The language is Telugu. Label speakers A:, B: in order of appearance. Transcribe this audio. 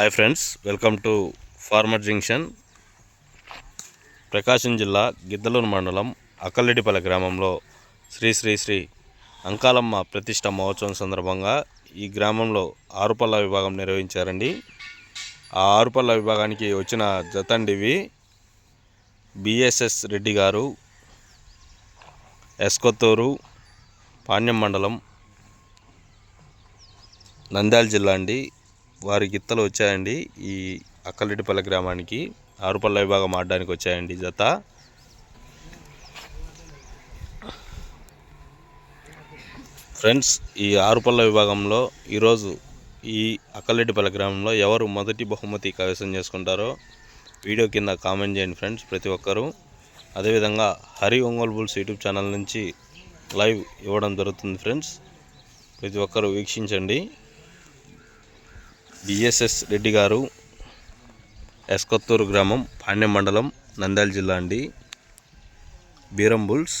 A: Hi friends welcome to farmer junction Prakasam జిల్లా గిద్దలూరు మండలం అక్కలెడ్డిపల్లి గ్రామంలో శ్రీ శ్రీ శ్రీ అంకాలమ్మ ప్రతిష్ట మహోత్సవం సందర్భంగా ఈ గ్రామంలో ఆరుపల్ల విభాగం నిర్వహించారండి. ఆ ఆరుపల్ల విభాగానికి వచ్చిన జతండివి బిఎస్ఎస్ రెడ్డి గారు ఎస్కొత్తూరు పాణ్యం మండలం నంద్యాల జిల్లా అండి. వారి గిత్తలు వచ్చాయండి. ఈ అక్కలెడ్డిపల్లి గ్రామానికి ఆరుపల్ల విభాగం ఆడడానికి వచ్చాయండి జత. ఫ్రెండ్స్ ఈ ఆరుపల్ల విభాగంలో ఈరోజు ఈ అక్కలెడ్డిపల్లి గ్రామంలో ఎవరు మొదటి బహుమతి కైవసం చేసుకుంటారో వీడియో కింద కామెంట్ చేయండి ఫ్రెండ్స్ ప్రతి ఒక్కరూ. అదేవిధంగా Hari Ongole bulls YouTube channel నుంచి లైవ్ ఇవ్వడం జరుగుతుంది ఫ్రెండ్స్ ప్రతి ఒక్కరూ వీక్షించండి. బిఎస్ఎస్ రెడ్డి గారు ఎస్కొత్తూరు గ్రామం పాండ్యం మండలం నంద్యాల జిల్లా అండి. బీరం బుల్స్.